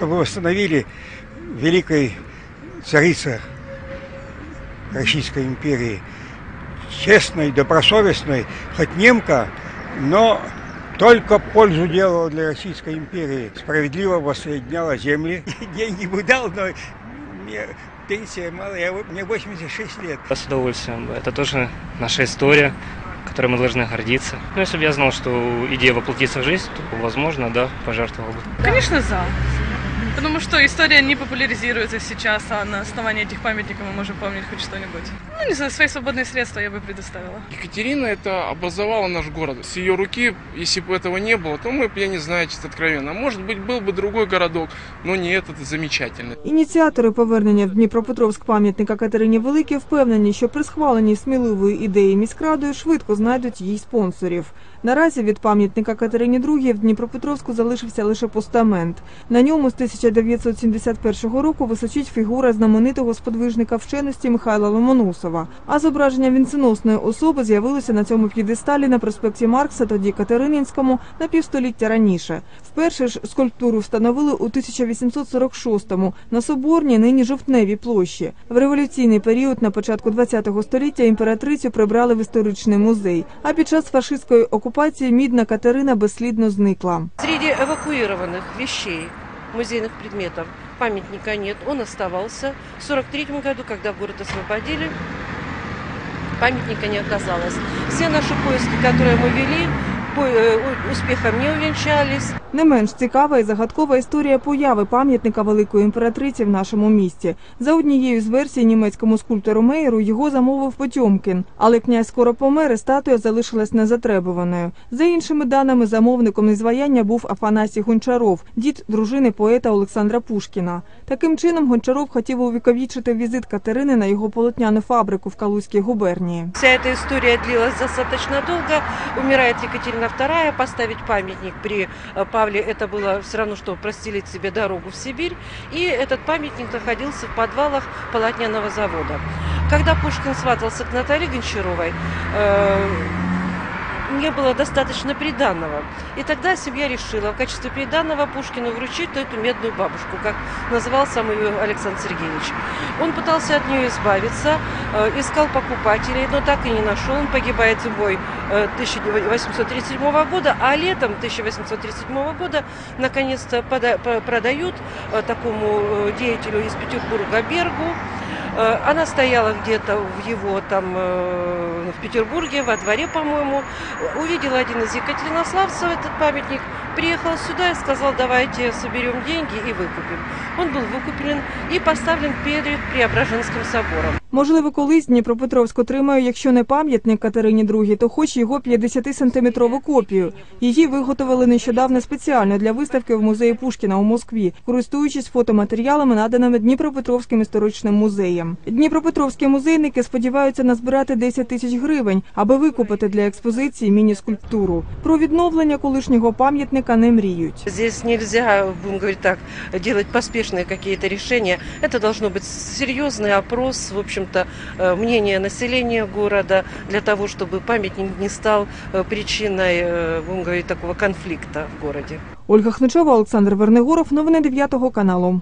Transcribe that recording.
чтобы восстановили великой царица Российской империи, честной, добросовестной, хоть немка, но только пользу делала для Российской империи. Справедливо воссоединяла земли. Деньги бы дал, но мне пенсия мало, я, мне 86 лет. С удовольствием. Это тоже наша история, которой мы должны гордиться. Ну, если бы я знал, что идея воплотится в жизнь, то, возможно, да, пожертвовал бы. Конечно, за. Потому что история не популяризируется сейчас, а на основании этих памятников мы можем помнить хоть что-нибудь. Ну, не знаю, свои свободные средства я бы предоставила. Екатерина это образовала наш город. С ее руки, если бы этого не было, то мы бы, я не знаю, чисто откровенно. Может быть, был бы другой городок, но не этот замечательный. Ініціатори повернення в Дніпропетровськ пам'ятника Катерині Великій впевнені, що при схваленні сміливої ідеї міськрадою швидко знайдуть їй спонсорів. Наразі від пам'ятника Катерині II в Дніпропетровську залишився лише постамент. На ньому з 1971 року височить фігура знаменитого сподвижника вченості Михайла Ломоносова. А зображення вінценосної особи з'явилося на цьому п'єдесталі на проспекті Маркса, тоді Катерининському, на півстоліття раніше. Вперше ж скульптуру встановили у 1846-му на Соборній, нині Жовтневій площі. В революційний період на початку ХХ століття імператрицю прибрали в історичний музей. А під час фашистської окупації мідна Катерина безслідно зникла. Среди эвакуированных вещей, музейных предметов, памятника нет. Он оставался. В 43 году, когда город освободили, памятника не оказалось. Все наши поиски, которые мы вели, по- э, у- успехом не увенчались. Не менш цікава і загадкова історія появи пам'ятника великої імператриці в нашому місті. За однією з версій німецькому скульптору Мейеру його замовив Потьомкін, але князь скоро помер, і статуя залишилась незатребуваною. За іншими даними, замовником ізваяння був Афанасій Гончаров, дід дружини поета Олександра Пушкіна. Таким чином Гончаров хотів увіковічити візит Катерини на його полотняну фабрику в Калузькій губернії. Вся эта история длилась достаточно долго. Умирает Екатерина II. Поставить памятник при э, Павле это было все равно, что простелить себе дорогу в Сибирь. И этот памятник находился в подвалах полотняного завода. Когда Пушкин сватался к Наталье Гончаровой, э, не было достаточно приданного. И тогда семья решила в качестве приданного Пушкину вручить эту медную бабушку, как называл сам ее Александр Сергеевич. Он пытался от нее избавиться, э, искал покупателей, но так и не нашел. Он погибает зимой э, 1837 года, а летом 1837 года наконец-то продают э, такому э, деятелю из Петербурга Бергу. Э, Она стояла где-то в его там э, в Петербурге, во дворе, по-моему. Увидел один из екатеринославцев этот памятник, приехал сюда и сказал, давайте соберем деньги и выкупим. Он был выкуплен и поставлен перед Преображенским собором. Можливо, колись Дніпропетровськ отримає, якщо не пам'ятник Катерині II, то хоч його 50-сантиметрову копію. Її виготовили нещодавно спеціально для виставки в музеї Пушкіна у Москві, користуючись фотоматеріалами, наданими Дніпропетровським історичним музеєм. Дніпропетровські музейники сподіваються назбирати 10 тисяч гривень, аби викупити для експозиції міні-скульптуру. Про відновлення колишнього пам'ятника не мріють. Здесь нельзя, будем говорить так, делать поспешные какие-то решения. Это должно быть серьезный опрос, в общем-то, э, мнение населения города для того, чтобы памятник не стал э, причиной, э, будем говорить, такого конфликта в городе. Ольга Хничова, Олександр Вернигоров. Новини 9 каналу.